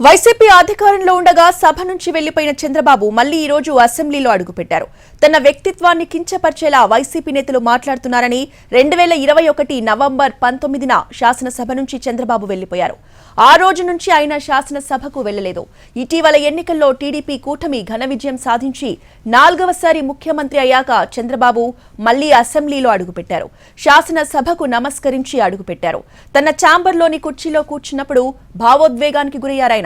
YCP అధికారంలో ఉండగా సభ నుంచి వెళ్ళిపోయిన చంద్రబాబు మళ్ళీ ఈ రోజు అసెంబ్లీలో అడుగుపెట్టారు. తన వ్యక్తిత్వాన్ని కించపరిచేలా వైసీపీ నేతలు మాట్లాడుతున్నారని రెండు వేల ఇరవై ఒకటి నవంబర్ పంతొమ్మిదిన శాసనసభ నుంచి చంద్రబాబు వెళ్ళిపోయారు. ఆ రోజు నుంచి ఆయన శాసనసభకు వెళ్ళలేదు ఇటీవల ఎన్నికల్లో టీడీపీ కూటమి ఘన విజయం సాధించి నాలుగవసారి ముఖ్యమంత్రి అయ్యాక చంద్రబాబు మళ్ళీ అసెంబ్లీలో అడుగుపెట్టారు. శాసనసభకు నమస్కరించి అడుగుపెట్టారు. తన ఛాంబర్లోని కుర్చీలో కూర్చున్నప్పుడు భావోద్వేగానికి గురయ్యారాయన.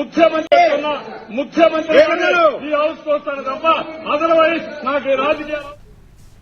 ముఖ్యమంత్రి ముఖ్యమంత్రి? ఈ హౌస్ వస్తాను తప్ప అదర్వైజ్ నాకు ఈ రాజకీయాలు